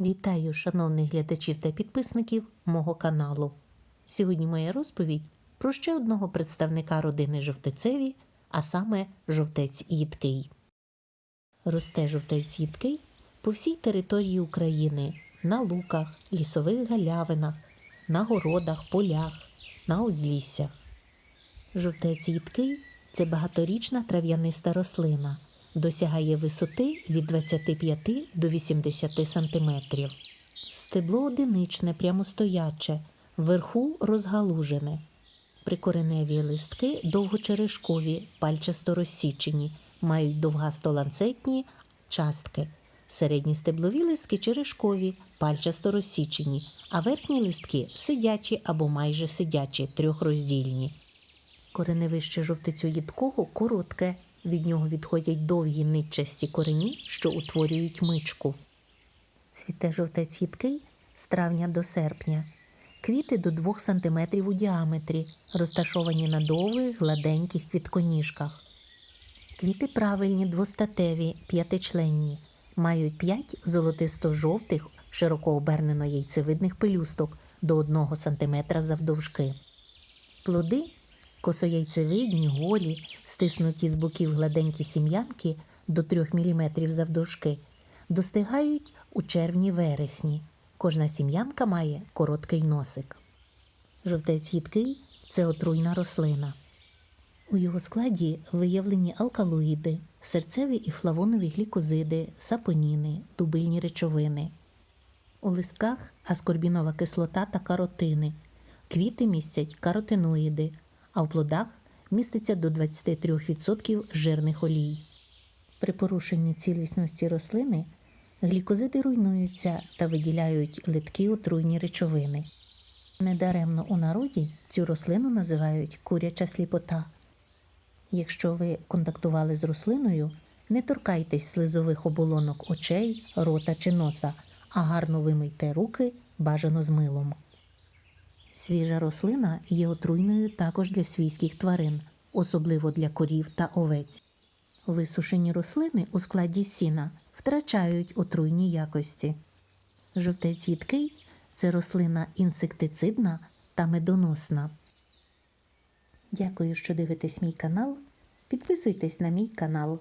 Вітаю, шановних глядачів та підписників мого каналу. Сьогодні моя розповідь про ще одного представника родини жовтецеві, а саме жовтець їдкий. Росте жовтець їдкий по всій території України на луках, лісових галявинах, на городах, полях, на узліссях. Жовтець їдкий це багаторічна трав'яниста рослина, досягає висоти від 25 до 80 см. Стебло одиничне, прямостояче, вверху розгалужене. Прикореневі листки довгочерешкові, пальчасто розсічені, мають довгасто-ланцетні частки. Середні стеблові листки черешкові, пальчасто розсічені, а верхні листки сидячі або майже сидячі, трьохроздільні. Кореневище жовтицю їдкого коротке, від нього відходять довгі нитчасті корені, що утворюють мичку. Цвіте жовтець їдкий з травня до серпня. Квіти до 2 см у діаметрі, розташовані на довгих гладеньких квітконіжках. Квіти правильні, двостатеві, п'ятичленні, мають 5 золотисто-жовтих, широко обернено яйцевидних пелюсток до 1 см завдовжки. Плоди косояйцевидні, голі, стиснуті з боків гладенькі сім'янки до 3 мм завдовжки, достигають у червні-вересні. Кожна сім'янка має короткий носик. Жовтець їдкий це отруйна рослина. У його складі виявлені алкалоїди, серцеві і флавонові глікозиди, сапоніни, дубильні речовини. У листках аскорбінова кислота та каротини. Квіти містять каротиноїди, а в плодах міститься до 23% жирних олій. При порушенні цілісності рослини глікозиди руйнуються та виділяють литкі отруйні речовини. Недаремно у народі цю рослину називають куряча сліпота. Якщо ви контактували з рослиною, не торкайтесь слизових оболонок очей, рота чи носа, а гарно вимийте руки бажано з милом. Свіжа рослина є отруйною також для свійських тварин, особливо для корів та овець. Висушені рослини у складі сіна втрачають отруйні якості. Жовтець їдкий це рослина інсектицидна та медоносна. Дякую, що дивитесь мій канал. Підписуйтесь на мій канал.